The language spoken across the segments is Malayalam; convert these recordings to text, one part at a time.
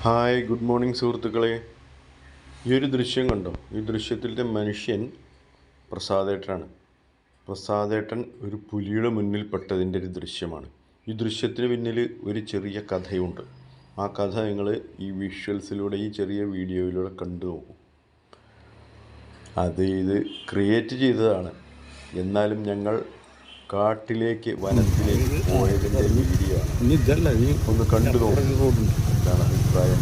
ഹായ് ഗുഡ് മോർണിംഗ് സുഹൃത്തുക്കളെ. ഈ ഒരു ദൃശ്യം കണ്ടോ? ഈ ദൃശ്യത്തിലത്തെ മനുഷ്യൻ പ്രസാദേട്ടനാണ്. പ്രസാദേട്ടൻ ഒരു പുലിയുടെ മുന്നിൽ പെട്ടതിന്റെ ഒരു ദൃശ്യമാണ്. ഈ ദൃശ്യത്തിന് പിന്നിൽ ഒരു ചെറിയ കഥയുണ്ട്. ആ കഥ നിങ്ങൾ ഈ വിഷ്വൽസിലൂടെ ഈ ചെറിയ വീഡിയോയിലൂടെ കണ്ടു നോക്കും. അത് ഇത് ക്രിയേറ്റ് ചെയ്തതാണ്. എന്നാലും ഞങ്ങൾ കാട്ടിലേക്ക് വനത്തിലേക്ക് പോയതിന്റെ വീഡിയോ ആണ്. ഇനി ഇതല്ല നീ ഒന്ന് കണ്ടു നോക്കും. എന്താണ് എന്താണ്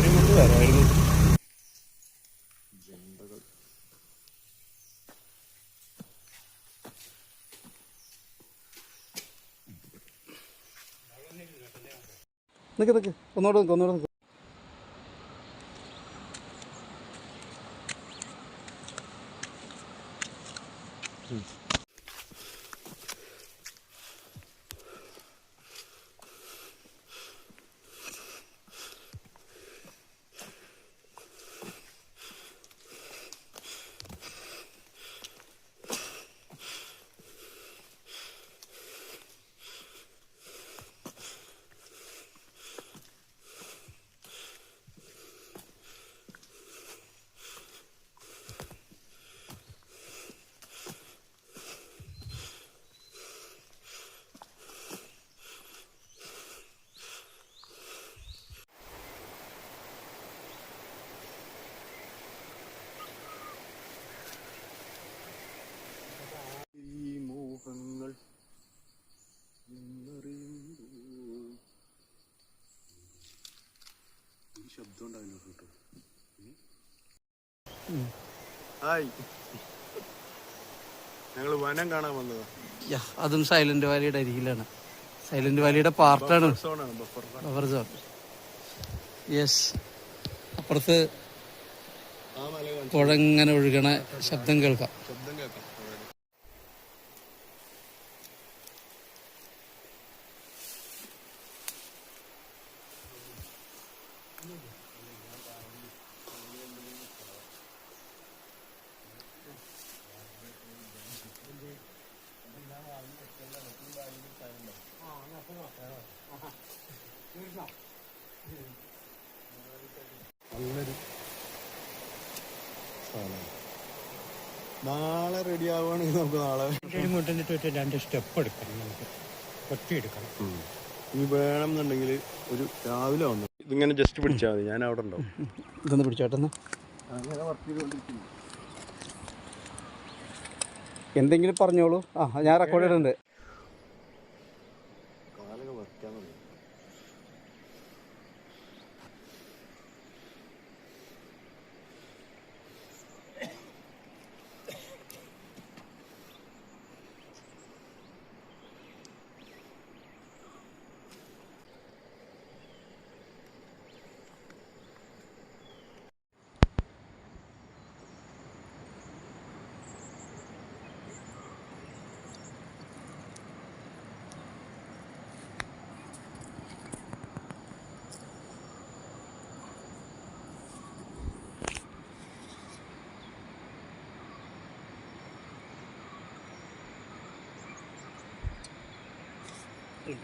അവരും കൊണ്ട് വരായിരുന്നു. നിക്ക് നിക്ക്. ഒന്നോട് നിക്ക് ഒന്നോട് നിക്ക്. ഈ ശബ്ദം ഉണ്ടാവില്ല കേട്ടോ ഹായ്. ഞങ്ങൾ വനം കാണാൻ വന്നതാ. അതും സൈലന്റ് വാലിയുടെ അരികിലാണ്. സൈലന്റ് വാലിയുടെ പാർട്ടാണ് ബഫർ സോൺ യെസ് അപ്പുറത്ത് കുഴങ്ങനെ ഒഴുകണ ശബ്ദം കേൾക്കാം. ശബ്ദം കേൾക്കാം. നല്ലൊരു സാധനമാണ് നാളെ റെഡി ആവുകയാണെങ്കിൽ നമുക്ക് നാളെ മുട്ടിട്ട് രണ്ട് സ്റ്റെപ്പ് എടുക്കണം നമുക്ക്. ഒറ്റ എടുക്കണം. ഇനി വേണം എന്നുണ്ടെങ്കിൽ ഒരു രാവിലെ വന്നു. ഇതിങ്ങനെ ജസ്റ്റ് പിടിച്ചാൽ മതി. ഞാൻ അവിടെ ഉണ്ടാവും. ഇതൊന്ന് പിടിച്ചോട്ടെന്ന് അങ്ങനെ വർക്ക് ചെയ്തുകൊണ്ടിരിക്കുന്നു. എന്തെങ്കിലും പറഞ്ഞോളൂ. ആ ഞാൻ റെക്കോർഡ് ഇടുന്നുണ്ട്. Thank.